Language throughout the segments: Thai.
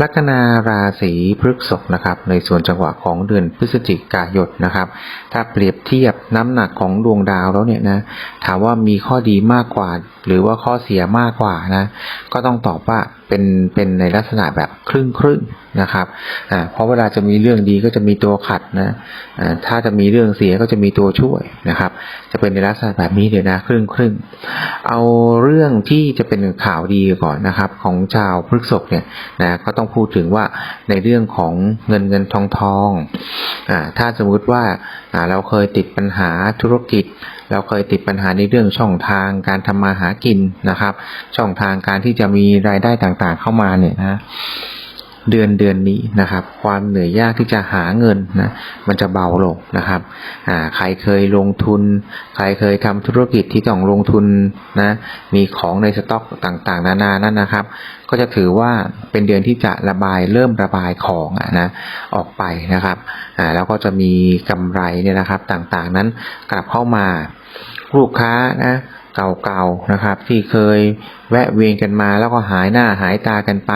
ลัคนาราศีพฤษภนะครับ ในส่วนจังหวะของเดือนพฤศจิกายนนะครับ ถ้าเปรียบเทียบน้ำหนักของดวงดาวแล้วเนี่ยนะถามว่ามีข้อดีมากกว่า หรือว่าข้อเสียมากกว่านะ ก็ต้องตอบว่าเป็นเป็นในลักษณะแบบครึ่งครึ่ง นะครับเพราะเวลาจะมีเรื่องดีก็จะมีตัวขัดนะถ้าจะมีเรื่องเสียก็จะมีตัวช่วยนะครับ จะเป็นในลักษณะแบบนี้เลยนะครึ่งครึ่งเอาเรื่องที่จะเป็นข่าวดีก่อนนะครับ ของชาวพฤกษภเนี่ยนะก็ต้องพูดถึงว่าในเรื่องของเงินเงินทองทองอ่าถ้าสมมุติว่าอ่าเราเคยติดปัญหาธุรกิจ เราเคยติดปัญหาในเรื่องช่องทางการทำมาหากินนะครับ ช่องทางการที่จะมีรายได้ต่างๆเข้ามาเนี่ยนะ เดือนเดือนนี้นะครับ ความเหนื่อยยากที่จะหาเงินนะมันจะเบาลงนะครับอ่าใครเคยลงทุน ใครเคยทำธุรกิจที่ต้องลงทุนนะมีของในสต็อกต่างๆ นานานั่นนะครับ ก็จะถือว่าเป็นเดือนที่จะระบายเริ่มระบายของนะออกไปนะครับอ่าแล้วก็จะมีกำไรเนี่ยนะครับต่างๆนั้นกลับเข้ามาลูกค้านะ เก่าๆนะครับ ที่เคยแวะเวียนกันมาแล้วก็หายหน้าหายตากันไป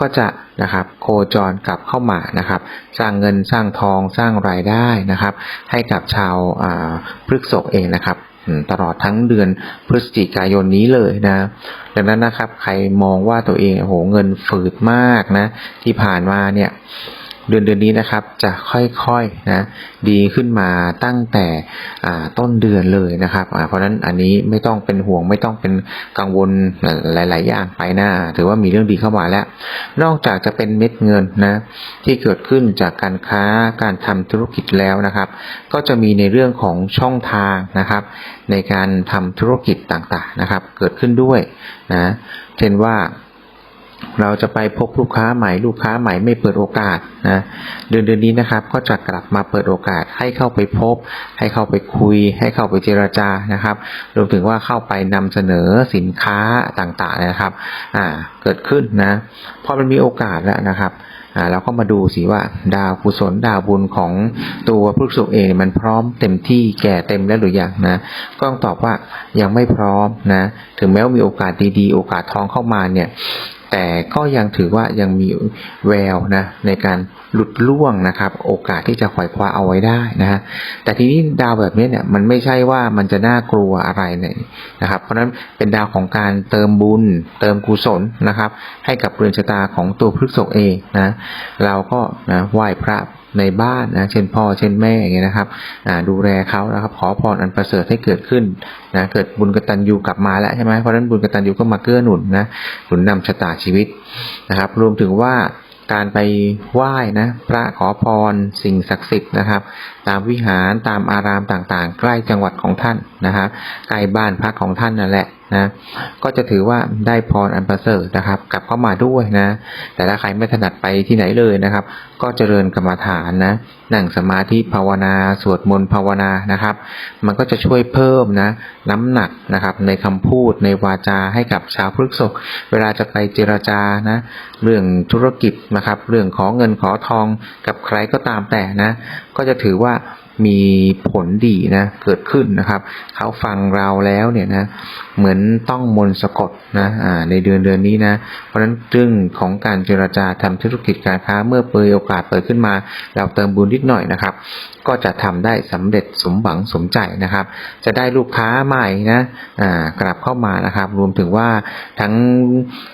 ก็จะนะครับโคจรกลับเข้ามานะครับ สร้างเงินสร้างทองสร้างรายได้นะครับ ให้กับชาวอ่าพฤกษภเองนะครับตลอดทั้งเดือนพฤศจิกายนนี้เลยนะ ดังนั้นนะครับ ใครมองว่าตัวเองโอ้โหเงินฝืดมากนะ ที่ผ่านมาเนี่ย เดือนเดือนนี้นะครับจะค่อยๆนะดีขึ้นมาตั้งแต่ต้นเดือนเลยนะครับ เพราะฉะนั้นอันนี้ไม่ต้องเป็นห่วงไม่ต้องเป็นกังวลหลาย ๆ อย่างไปหน้า ถือว่ามีเรื่องดีเข้ามาแล้ว นอกจากจะเป็นเม็ดเงินนะที่เกิดขึ้นจากการค้าการทำธุรกิจแล้วนะครับ ก็จะมีในเรื่องของช่องทางนะครับ ในการทำธุรกิจต่างๆนะครับ เกิดขึ้นด้วยนะเช่นว่า เราจะไปพบลูกค้าใหม่ ลูกค้าใหม่ไม่เปิดโอกาสนะเดือนเดือนนี้นะครับก็จะกลับมาเปิดโอกาสให้เข้าไปพบ ให้เข้าไปคุย ให้เข้าไปเจรจานะครับรวมถึงว่าเข้าไปนำเสนอสินค้าต่างๆนะครับอ่าเกิดขึ้นนะพอมันมีโอกาสแล้วนะครับอ่าเราก็มาดูสิว่าดาวกุศลดาวบุญของตัวพฤกษกเองมันพร้อมเต็มที่แก่เต็มแล้วหรือยังนะก็ต้องตอบว่ายังไม่พร้อมนะถึงแม้ว่ามีโอกาสดีๆ โอกาสทองเข้ามาเนี่ย แต่ก็ยังถือว่ายังมีแววนะในการหลุดล่วงนะครับ โอกาสที่จะขวายคว้าเอาไว้ได้นะฮะแต่ทีนี้ดาวแบบนี้เนี่ยมันไม่ใช่ว่ามันจะน่ากลัวอะไรเลยนะครับ เพราะฉะนั้นเป็นดาวของการเติมบุญ เติมกุศลนะครับ ให้กับเรือนชะตาของตัวพฤกษกเองนะ เราก็นะไหว้พระ ในบ้านนะเช่นพ่อเช่นแม่อย่างเงี้ยนะครับดูแลเขานะครับขอพรอันประเสริฐให้เกิดขึ้นนะเกิดบุญกตัญญูกลับมาแล้วใช่ไหมเพราะฉะนั้นบุญกตัญญูก็มาเกื้อหนุนนะหนุนนำชะตาชีวิตนะครับ รวมถึงว่าการไปไหว้นะพระขอพรสิ่งศักดิ์สิทธิ์นะครับ ตามวิหารตามอารามต่างๆ ใกล้จังหวัดของท่านนะครับใกล้บ้านพักของท่านนั่นแหละ นะก็จะถือว่าได้พรอันประเสริฐนะครับ กลับเข้ามาด้วยนะ แต่ถ้าใครไม่ถนัดไปที่ไหนเลยนะครับ ก็เจริญกรรมฐานนะนั่งสมาธิภาวนาสวดมนต์ภาวนานะครับ มันก็จะช่วยเพิ่มนะน้ำหนักนะครับ ในคำพูดในวาจาให้กับชาวพฤกษกเวลาจะไปเจรจานะเรื่องธุรกิจนะครับ เรื่องขอเงินขอทองกับใครก็ตามแต่นะ ก็จะถือว่า มีผลดีนะเกิดขึ้นนะครับ เขาฟังเราแล้วเนี่ยนะเหมือนต้องมนต์สะกดนะในเดือนเดือนนี้นะ เพราะฉะนั้นเรื่องของการเจรจาทำธุรกิจการค้าเมื่อเปิดโอกาสเปิดขึ้นมา เราเติมบุญนิดหน่อยนะครับก็จะทำได้สำเร็จสมหวังสมใจนะครับ จะได้ลูกค้าใหม่นะอ่ากลับเข้ามานะครับ รวมถึงว่าทั้ง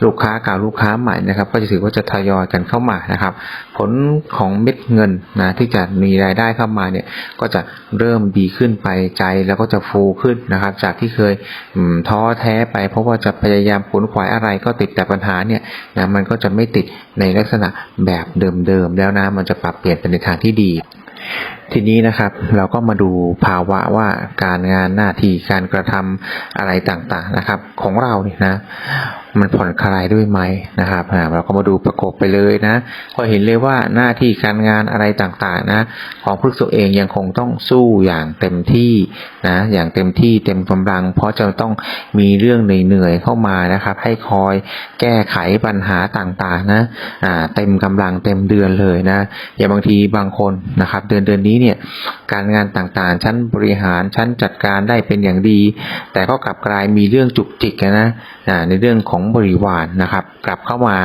ลูกค้าเก่าลูกค้าใหม่นะครับ ก็จะถือว่าจะทยอยกันเข้ามานะครับ ผลของเม็ดเงินนะที่จะมีรายได้เข้ามาเนี่ยก็จะเริ่มดีขึ้นไปใจแล้วก็จะฟูขึ้นนะครับ จากที่เคยท้อแท้ไป เพราะว่าจะพยายามขนขวายอะไรก็ติดแต่ปัญหาเนี่ยนะมันก็จะไม่ติดในลักษณะแบบเดิมๆแล้วนะมันจะปรับเปลี่ยนไปในทางที่ดี ทีนี้นะครับเราก็มาดูภาวะว่าการงานหน้าที่การกระทำอะไรต่างๆนะครับ ของเราเนี่ยนะ มันผ่อนคลายด้วยไหมนะครับเราก็มาดูประกบไปเลยนะก็เห็นเลยว่าหน้าที่การงานอะไรต่างๆนะของพฤกษกเองยังคงต้องสู้อย่างเต็มที่นะอย่างเต็มที่เต็มกำลัง เพราะจะต้องมีเรื่องเหนื่อยๆเข้ามานะครับ ให้คอยแก้ไขปัญหาต่างๆนะอ่าเต็มกำลังเต็มเดือนเลยนะอย่างบางทีบางคนนะครับ เดือนเดือนนี้เนี่ยการงานต่างๆ ชั้นบริหารชั้นจัดการได้เป็นอย่างดี แต่ก็กลับกลายมีเรื่องจุกจิกนะอ่าในเรื่องของบริวารนะครับกลับเข้ามา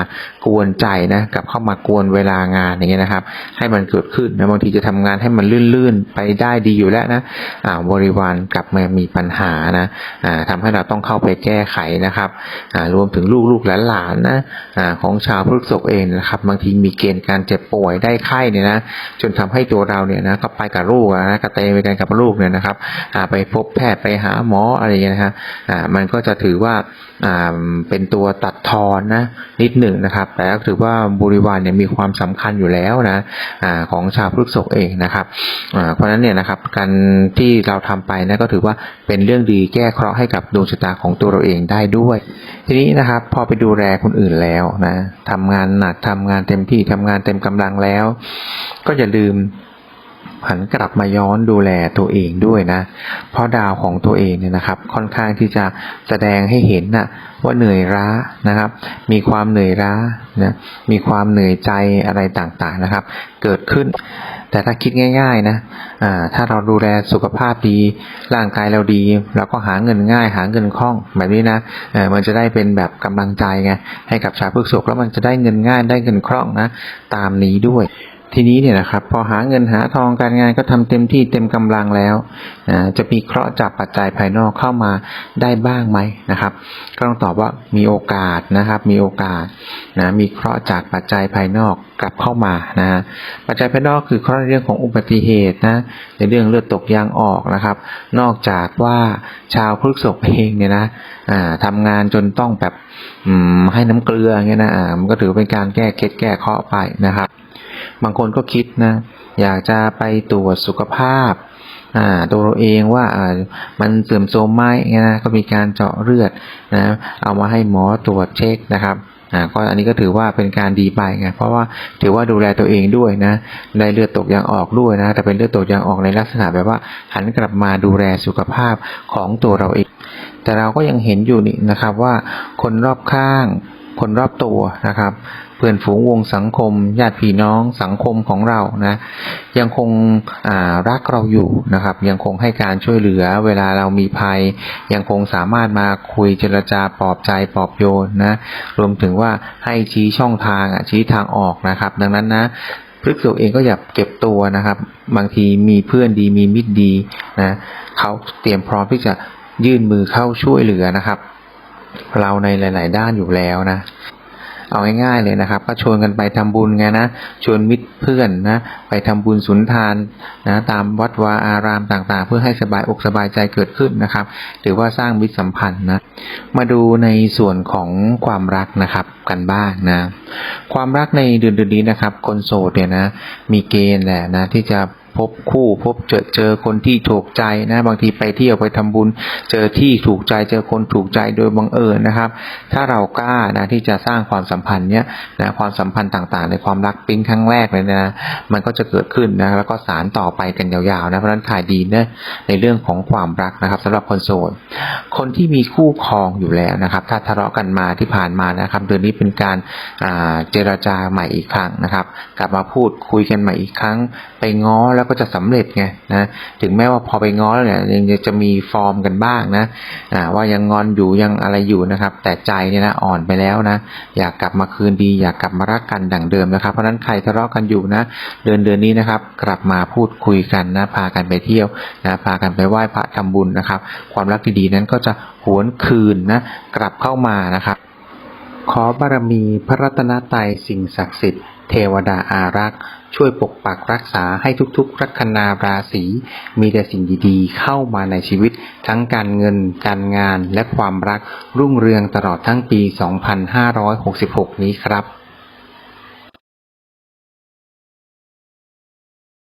กวนใจนะกลับเข้ามากวนเวลางานอย่างเงี้ยนะครับ ให้มันเกิดขึ้นนะบางทีจะทำงานให้มันลื่นๆไปได้ดีอยู่แล้วนะอ่าบริวารกลับมามีปัญหานะอ่าทำให้เราต้องเข้าไปแก้ไขนะครับอ่ารวมถึงลูกๆหลานๆนะอ่าของชาวพฤกษกเองนะครับ บางทีมีเกณฑ์การเจ็บป่วยได้ไข้เนี่ยนะจนทำให้ตัวเราเนี่ยนะก็ไปกับลูกนะกระเตงไปกันกับลูกเนี่ยนะครับอ่าไปพบแพทย์ไปหาหมออะไรเงี้ยนะฮะอ่ามันก็จะถือว่าอ่าเป็นตัวตัดทอนนะนิดหนึ่งนะครับ แต่ก็ถือว่าบริวารเนี่ยมีความสำคัญอยู่แล้วนะอของชาวพฤกษกเองนะครับเพราะฉะนั้นเนี่ยนะครับการที่เราทำไปนะก็ถือว่าเป็นเรื่องดีแก้เคราะห์ให้กับดวงชะตาของตัวเราเองได้ด้วย ทีนี้นะครับพอไปดูแลคนอื่นแล้วนะทำงานหนักทำงานเต็มที่ทำงานเต็มกำลังแล้ว ก็อย่าลืม หันกลับมาย้อนดูแลตัวเองด้วยนะ เพราะดาวของตัวเองเนี่ยนะครับ ค่อนข้างที่จะแสดงให้เห็นนะว่าเหนื่อยล้านะครับ มีความเหนื่อยล้านะมีความเหนื่อยใจอะไรต่างๆนะครับ เกิดขึ้น แต่ถ้าคิดง่าย ๆนะอ่าถ้าเราดูแลสุขภาพดี ร่างกายเราดี เราก็หาเงินง่าย หาเงินคล่องแบบนี้นะเออมันจะได้เป็นแบบกำลังใจไงให้กับชาวพฤกษกแล้วมันจะได้เงินง่ายได้เงินคล่องนะ ตามนี้ด้วย ทีนี้เนี่ยนะครับ พอหาเงินหาทองการงานก็ทำเต็มที่เต็มกำลังแล้วนะจะมีเคราะห์จากปัจจัยภายนอกเข้ามาได้บ้างไหมนะครับ ก็ต้องตอบว่ามีโอกาสนะครับ มีโอกาสนะมีเคราะห์จากปัจจัยภายนอกกลับเข้ามานะฮะปัจจัยภายนอกคือเคราะห์ในเรื่องของอุบัติเหตุนะในเรื่องเลือดตกยางออกนะครับ นอกจากว่าชาวพฤกษกเองเนี่ยนะอ่าทำงานจนต้องแบบอืมให้น้ำเกลือเงี้ยนะอ่ามันก็ถือเป็นการแก้เคล็ดแก้เคราะห์ไปนะครับ บางคนก็คิดนะ อยากจะไปตรวจสุขภาพตัวเราเองว่ามันเสื่อมโทรมไหมนะก็มีการเจาะเลือดนะเอามาให้หมอตรวจเช็คนะครับก็อันนี้ก็ถือว่าเป็นการดีไปไงเพราะว่าถือว่าดูแลตัวเองด้วยนะได้เลือดตกยางออกด้วยนะแต่เป็นเลือดตกยางออกในลักษณะแบบว่าหันกลับมาดูแลสุขภาพของตัวเราเอง แต่เราก็ยังเห็นอยู่นี่นะครับว่าคนรอบข้างคนรอบตัวนะครับ พื่อนฝูงวงสังคม ญาติพี่น้องสังคมของเรานะ ยังคงรักเราอยู่นะครับ ยังคงให้การช่วยเหลือเวลาเรามีภัย ยังคงสามารถมาคุยเจรจาปลอบใจปลอบโยนนะรวมถึงว่าให้ชี้ช่องทางอะชี้ทางออกนะครับ ดังนั้นนะพฤกษกเองก็อย่าเก็บตัวนะครับ บางทีมีเพื่อนดีมีมิตรดีนะเขาเตรียมพร้อมที่จะยื่นมือเข้าช่วยเหลือนะครับ เราในหลาย ๆ ด้านอยู่แล้วนะ เอาง่ายๆเลยนะครับ ก็ชวนกันไปทำบุญไงนะชวนมิตรเพื่อนนะไปทำบุญสุนทานนะตามวัดวาอารามต่างๆ เพื่อให้สบายอกสบายใจเกิดขึ้นนะครับหรือว่าสร้างมิตรสัมพันธ์นะมาดูในส่วนของความรักนะครับกันบ้างนะความรักในเดือนเดือนนี้นะครับ คนโสดเนี่ยนะมีเกณฑ์แหละนะที่จะ พบคู่พบเจอเจอคนที่ถูกใจนะ บางทีไปเที่ยวไปทำบุญ เจอที่ถูกใจเจอคนถูกใจโดยบังเอิญนะครับ ถ้าเรากล้านะที่จะสร้างความสัมพันธ์เนี้ยนะความสัมพันธ์ต่างๆ ในความรักปิ๊งครั้งแรกเลยนะมันก็จะเกิดขึ้นนะแล้วก็สารต่อไปกันยาวๆนะเพราะฉะนั้นขายดีนะในเรื่องของความรักนะครับสำหรับคนโสดคนที่มีคู่ครองอยู่แล้วนะครับ ถ้าทะเลาะกันมาที่ผ่านมานะครับเดือนนี้เป็นการเจรจาใหม่อีกครั้งนะครับ กลับมาพูดคุยกันใหม่อีกครั้ง ไปง้อแล้วก็จะสำเร็จไงนะถึงแม้ว่าพอไปง้อแล้วเนี่ยยังจะมีฟอร์มกันบ้างนะอ่าว่ายังงอนอยู่ยังอะไรอยู่นะครับ แต่ใจเนี่ยนะอ่อนไปแล้วนะอยากกลับมาคืนดี อยากกลับมารักกันดั่งเดิมนะครับ เพราะฉะนั้นใครทะเลาะกันอยู่นะ เดือนเดือนนี้นะครับ กลับมาพูดคุยกันนะพากันไปเที่ยวนะพากันไปไหว้พระทำบุญนะครับ ความรักดีๆนั้นก็จะหวนคืนนะกลับเข้ามานะครับ ขอบารมีพระรัตนตรัยสิ่งศักดิ์สิทธิ์ เทวดาอารักษ์ ช่วยปกปักรักษาให้ทุกๆ ลัคนาราศีมีแต่สิ่งดีๆ เข้ามาในชีวิต ทั้งการเงิน การงานและความรักรุ่งเรืองตลอดทั้งปี 2566 นี้ครับ